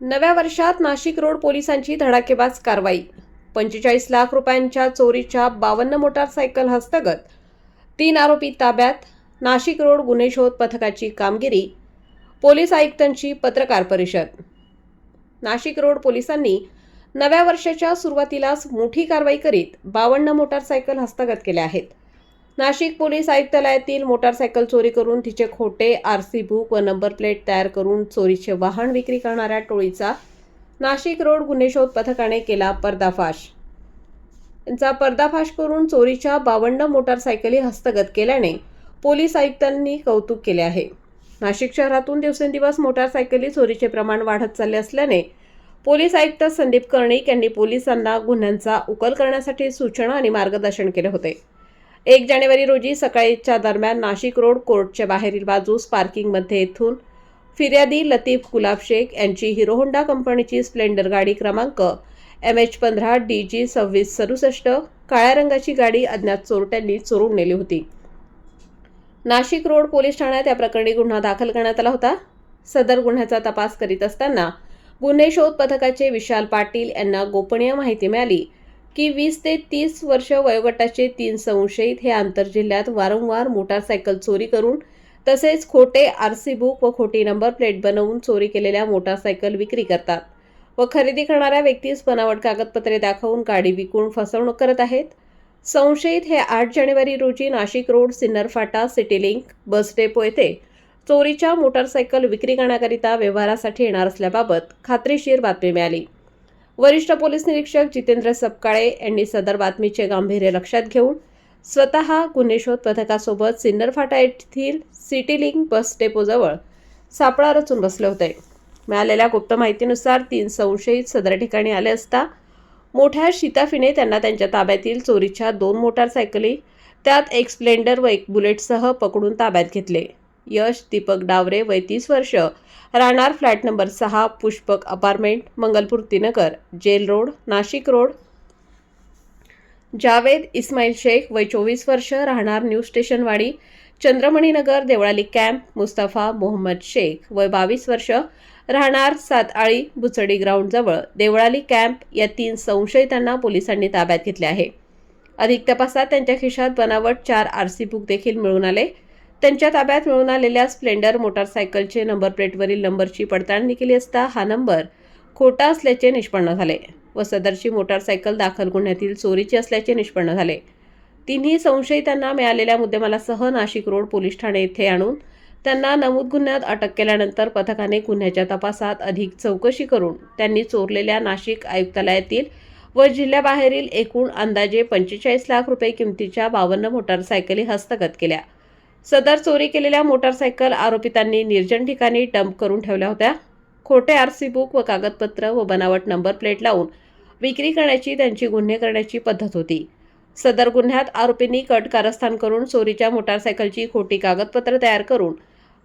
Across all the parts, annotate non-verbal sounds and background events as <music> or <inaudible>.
नव्या वर्षात नाशिक रोड पोलिसांची धडाकेबाज कारवाई. पंचेचाळीस लाख रुपयांच्या चोरीच्या बावन्न मोटारसायकल हस्तगत. तीन आरोपी ताब्यात. नाशिक रोड गुन्हे शोध पथकाची कामगिरी. पोलीस आयुक्तांची पत्रकार परिषद. नाशिक रोड पोलिसांनी नव्या वर्षाच्या सुरुवातीलाच मोठी कारवाई करीत बावन्न मोटारसायकल हस्तगत केल्या आहेत. नाशिक पोलीस आयुक्तालयातील मोटारसायकल चोरी करून तिचे खोटे आर सी बुक व नंबर प्लेट तयार करून चोरीचे वाहन विक्री करणाऱ्या टोळीचा नाशिक रोड गुन्हे शोध पथकाने केला पर्दाफाश. यांचा पर्दाफाश करून चोरीच्या बावन्न मोटारसायकली हस्तगत केल्याने पोलीस आयुक्तांनी कौतुक केले आहे. नाशिक शहरातून दिवसेंदिवस मोटारसायकली चोरीचे प्रमाण वाढत चालले असल्याने पोलीस आयुक्त संदीप कर्णिक यांनी पोलिसांना गुन्ह्यांचा उकल करण्यासाठी सूचना आणि मार्गदर्शन केले होते. एक जानेवारी रोजी सकाळीच्या दरम्यान नाशिक रोड कोर्टच्या बाहेरील बाजूस पार्किंगमध्ये येथून फिर्यादी लतीफ गुलाब शेख यांची हिरो होंडा कंपनीची स्प्लेंडर गाडी क्रमांक एम एच पंधरा डी जी सव्वीस सदुसष्ट काळ्या रंगाची गाडी अज्ञात चोरट्यांनी चोरून नेली होती. नाशिक रोड पोलीस ठाण्यात या प्रकरणी गुन्हा दाखल करण्यात आला होता. सदर गुन्ह्याचा तपास करीत असताना गुन्हे शोध पथकाचे विशाल पाटील यांना गोपनीय माहिती मिळाली. की वीस ते तीस वर्ष वयोगटाचे तीन संशयित हे आंतरजिल्ह्यात वारंवार मोटारसायकल चोरी करून तसेच खोटे आर सी बुक व खोटी नंबर प्लेट बनवून चोरी केलेल्या मोटारसायकल विक्री करतात व खरेदी करणाऱ्या व्यक्तीस बनावट कागदपत्रे दाखवून गाडी विकून फसवणूक करत आहेत. संशयित हे आठ जानेवारी रोजी नाशिक रोड सिन्नर फाटा सिटी लिंक बस डेपो येथे चोरीच्या मोटारसायकल विक्री करण्याकरिता व्यवहारासाठी येणार असल्याबाबत खात्रीशीर बातमी मिळाली. वरिष्ठ पोलीस निरीक्षक जितेंद्र सपकाळे यांनी सदर बातमीचे गांभीर्य लक्षात घेऊन स्वतः गुन्हे शोध पथकासोबत सिन्नर फाटा येथील सिटी लिंक बस डेपोजवळ सापळा रचून बसले होते. मिळालेल्या गुप्त माहितीनुसार तीन संशयित सदर ठिकाणी आले असता मोठ्या शिताफीने त्यांना त्यांच्या ताब्यातील चोरीच्या दोन मोटारसायकली त्यात एक स्प्लेंडर व एक बुलेटसह पकडून ताब्यात घेतले. यश दीपक डावरे वय तीस वर्ष. राहणार फ्लॅट नंबर सहा पुष्पक अपार्टमेंट मंगलपूर तिनकर jail road Nashik road. Javed Ismail Shaikh वय चोवीस वर्ष राहणार न्यू स्टेशनवाडी. चंद्रमणीनगर देवळाली कॅम्प मुस्तफा मोहम्मद शेख वय बावीस वर्ष. राहणार सातआळी बुचडी ग्राउंडजवळ देवळाली कॅम्प या तीन संशयितांना पोलिसांनी ताब्यात घेतले आहे. अधिक तपासात त्यांच्या खिशात बनावट चार आर सी बुक देखील मिळून आले. त्यांच्या ताब्यात मिळून आलेल्या स्प्लेंडर मोटारसायकलचे नंबर प्लेटवरील नंबरची पडताळणी केली असता हा नंबर खोटा असल्याचे निष्पन्न झाले व सदरची मोटारसायकल दाखल गुन्ह्यातील चोरीची असल्याचे निष्पन्न झाले. तिन्ही संशयितांना मिळालेल्या मुद्देमालासह नाशिक रोड पोलीस ठाणे येथे आणून त्यांना नमूद गुन्ह्यात अटक केल्यानंतर पथकाने गुन्ह्याच्या तपासात अधिक चौकशी करून त्यांनी चोरलेल्या नाशिक आयुक्तालयातील व जिल्ह्याबाहेरील एकूण अंदाजे पंचेचाळीस लाख रुपये किमतीच्या बावन्न मोटारसायकली हस्तगत केल्या. सदर चोरी केलेल्या मोटारसायकल आरोपितांनी निर्जन ठिकाणी डंप करून ठेवल्या होत्या. खोटे आर सी बुक व कागदपत्र व बनावट नंबर प्लेट लावून विक्री करण्याची त्यांची गुन्हे करण्याची पद्धत होती. सदर गुन्ह्यात आरोपींनी कट कारस्थान करून चोरीच्या मोटारसायकलची खोटी कागदपत्र तयार करून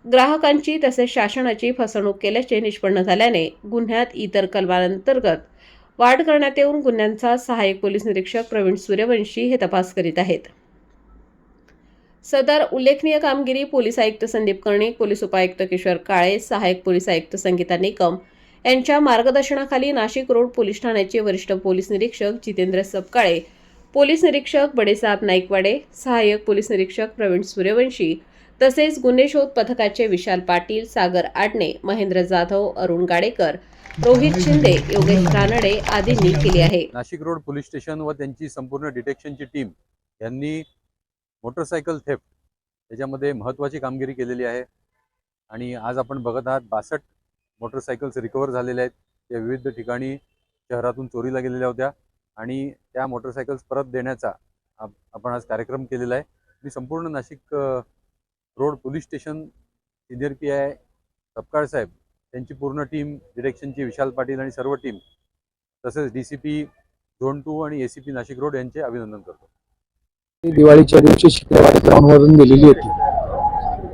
ग्राहकांची तसेच शासनाची फसवणूक केल्याचे निष्पन्न झाल्याने गुन्ह्यात इतर कलमांतर्गत वाढ करण्यात येऊन गुन्ह्यांचा सहाय्यक पोलीस निरीक्षक प्रवीण सूर्यवंशी हे तपास करीत आहेत. सदर उल्लेखनीय कामगिरी पोलीस आयुक्त संदीप कर्णिक पोलीस उपायुक्त किशोर काळे सहाय्यक पोलीस आयुक्त संगीता निकम यांच्या मार्गदर्शनाखाली नाशिक रोड पोलीस ठाण्याचे वरिष्ठ पोलीस निरीक्षक जितेंद्र सपकाळे पोलीस निरीक्षक बडेसाहेब नाईकवाडे सहाय्यक पोलीस निरीक्षक प्रवीण सूर्यवंशी तसेच गुन्हे शोध पथकाचे विशाल पाटील सागर आडणे महेंद्र जाधव अरुण गाडेकर रोहित शिंदे योगेश रानडे आदींनी केली आहे. नाशिक रोड पोलीस स्टेशन व त्यांची संपूर्ण डिटेक्शनची टीम यांनी मोटरसायकल थेफ्ट त्याच्यामध्ये महत्त्वाची कामगिरी केलेली आहे. आणि आज आपण बघत आहात बासष्ट मोटरसायकल्स रिकवर झालेल्या आहेत. त्या विविध ठिकाणी शहरातून चोरीला गेलेल्या होत्या. आणि त्या मोटरसायकल्स परत देण्याचा आप- आपण आज कार्यक्रम केलेला आहे. मी संपूर्ण Nashik road police station senior P I Sapkal साहेब त्यांची पूर्ण टीम डिरेक्शनची विशाल पाटील आणि सर्व टीम तसेच D C P zone two आणि A C P Nashik road यांचे अभिनंदन करतो. दिवाळीच्या दिवशी शिकलेवाडी ग्राउंड वरून गेलेली होती.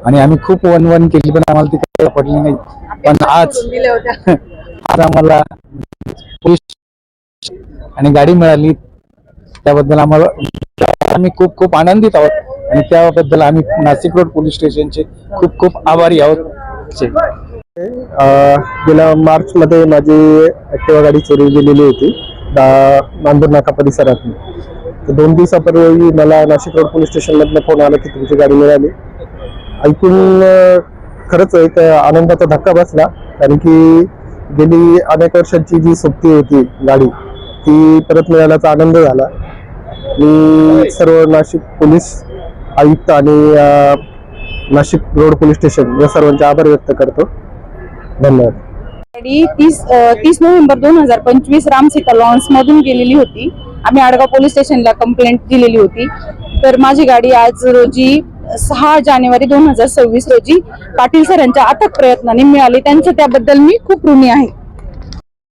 आणि आम्ही खूप वन वन केली पण आम्हाला ती काही पडली नाही. पण आज <laughs> आज आम्हाला पोलीस आणि गाडी मिळाली. त्याबद्दल आम्हाला आम्ही खूप खूप आनंदित आहोत. आणि त्याबद्दल आम्ही नाशिक रोड पोलीस स्टेशनचे खूप खूप आभारी आहोत. गेल्या मार्चमध्ये माझी ॲक्टिवा गाडी चोरी गेलेली होती नांदूर नाका परिसरात दोन दिवसापूर्वी मला नाशिक रोड पोलीस स्टेशनमधनं फोन आला की तुमची गाडी मिळाली. ऐकून खरंच एक आनंदाचा धक्का बसला. कारण की गेली अनेक वर्षांची जी सोबती होती गाडी ती परत मिळाल्याचा आनंद झाला. मी सर्व नाशिक पोलीस आयुक्त आणि नाशिक रोड पोलीस स्टेशन या सर्वांचे आभार व्यक्त करतो. धन्यवाद. गाडी तीस तीस नोव्हेंबर दोन हजार पंचवीस राम सीता लॉन्स मधून गेलेली होती. आम्ही आडगाव पोलीस स्टेशनला कंप्लेंट दिलेली होती. तर माझी गाडी आज रोजी सहा जानेवारी दोन हजार सव्वीस रोजी पाटील सरांच्या अथक प्रयत्नाने मिळाली. त्यांचं त्याबद्दल मी खूप ऋणी आहे.